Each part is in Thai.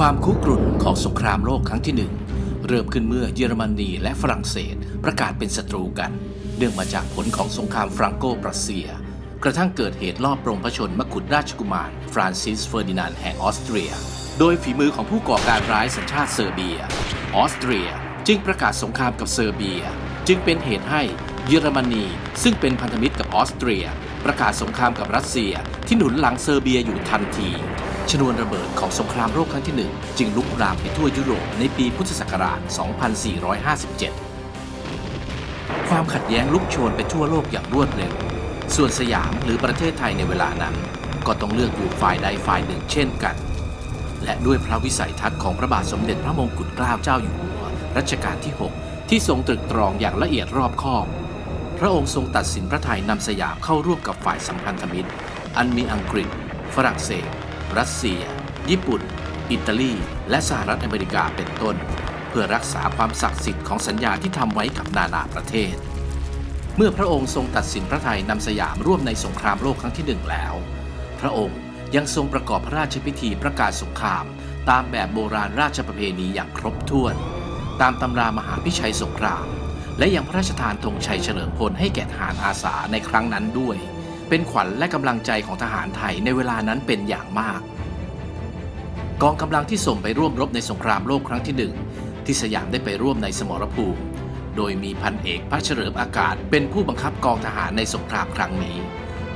ความคุกรุ่นของสงครามโลกครั้งที่หนึ่งเริ่มขึ้นเมื่อเยอรมนีและฝรั่งเศสประกาศเป็นศัตรูกัน เนื่องมาจากผลของสงครามฟรังโกปรัสเซีย กระทั่งเกิดเหตุลอบปรงพระชนมกุฎราชกุมาร ฟรานซิสเฟอร์ดินานด์แห่งออสเตรีย โดยฝีมือของผู้ก่อการร้ายสัญชาติเซอร์เบีย ออสเตรียจึงประกาศสงครามกับเซอร์เบีย จึงเป็นเหตุให้เยอรมนี ซึ่งเป็นพันธมิตรกับออสเตรีย ประกาศสงครามกับรัสเซีย ที่หนุนหลังเซอร์เบียอยู่ทันที ชนวนระเบิดของสงครามโลกครั้งที่หนึ่งจึงลุกรามไปทั่วยุโรปในปีพุทธศักราช 2457 ความขัดแย้งลุกโชนไปทั่วโลกอย่างรวดเร็ว ส่วนสยามหรือประเทศไทยในเวลานั้น ก็ต้องเลือกอยู่ฝ่ายใดฝ่ายหนึ่งเช่นกัน และด้วยพระวิสัยทัศน์ของพระบาทสมเด็จพระมงกุฎเกล้าเจ้าอยู่หัวรัชกาลที่ 6 ที่ทรงตรึกตรองอย่างละเอียดรอบคอบ พระองค์ทรงตัดสินพระไทยนำสยามเข้าร่วมกับฝ่ายสัมพันธมิตร อันมีอังกฤษ ฝรั่งเศส รัสเซีย ญี่ปุ่น อิตาลี และสหรัฐอเมริกาเป็นต้น เพื่อรักษาความศักดิ์สิทธิ์ของสัญญาที่ทำไว้กับนานาประเทศ เมื่อพระองค์ทรงตัดสินพระไทยนำสยามร่วมในสงครามโลกครั้งที่หนึ่งแล้ว พระองค์ยังทรงประกอบพระราชพิธีประกาศสงคราม ตามแบบโบราณราชประเพณีอย่างครบถ้วน ตามตำรามหาพิชัยสงคราม และยังพระราชทานธงชัยเฉลิมพลให้แก่ทหารอาสาในครั้งนั้นด้วย เป็นขวัญและกำลังใจของทหารไทยในเวลานั้นเป็นอย่างมาก กองกำลังที่ส่งไปร่วมรบในสงครามโลกครั้งที่หนึ่งที่สยามได้ไปร่วมในสมรภูมิ โดยมีพันเอกพระเฉลิมอากาศ เป็นผู้บังคับกองทหารในสงครามครั้งนี้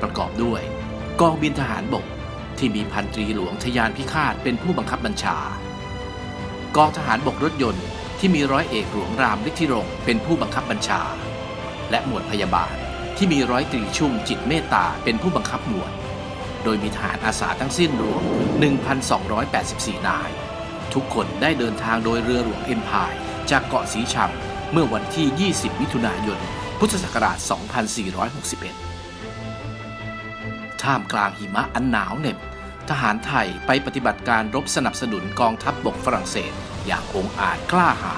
ประกอบด้วย กองบินทหารบกที่มีพันตรีหลวงทยานพิฆาตเป็นผู้บังคับบัญชา กองทหารบกรถยนต์ที่มีร้อยเอกหลวงรามฤทธิรงค์เป็นผู้บังคับบัญชา และหมวดพยาบาล ที่มีร้อยตรีชุ่มจิตเมตตาเป็นผู้บังคับหมวด โดยมีทหารอาสาทั้งสิ้นรวม 1,284 นาย ทุกคนได้เดินทางโดยเรือหลวงเอ็มพายจากเกาะสีชังเมื่อวันที่ 20 มิถุนายน พุทธศักราช 2461 ท่ามกลางหิมะอันหนาวเหน็บ ทหารไทยไปปฏิบัติการรบสนับสนุนกองทัพบบกฝรั่งเศส อย่างองอาจกล้าหาญ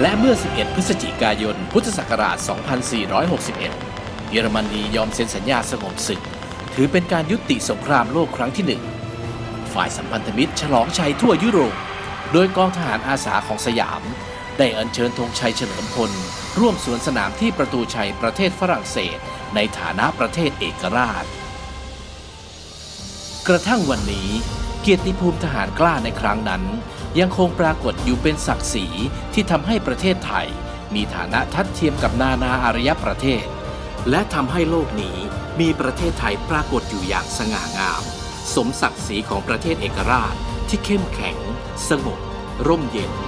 และเมื่อ 11 พฤศจิกายน พุทธศักราช 2461 เยอรมนียอมเซ็นสัญญาสงบศึก ถือเป็นการยุติสงครามโลกครั้งที่หนึ่ง ฝ่ายสัมพันธมิตรฉลองชัยทั่วยุโรป โดยกองทหารอาสาของสยาม ได้อัญเชิญธงชัยเฉลิมพล ร่วมสวนสนามที่ประตูชัยประเทศฝรั่งเศส ในฐานะประเทศเอกราช กระทั่งวันนี้ เกียรติภูมิทหารกล้าในครั้งนั้น ยังคงปรากฏอยู่เป็นศักดิ์ศรีที่ทำให้ประเทศไทย มีฐานะทัดเทียมกับนานาอารยประเทศ และทำให้โลกนี้มีประเทศไทยปรากฏอยู่อย่างสง่างาม สมศักดิ์ศรีของประเทศเอกราชที่เข้มแข็ง สงบร่มเย็น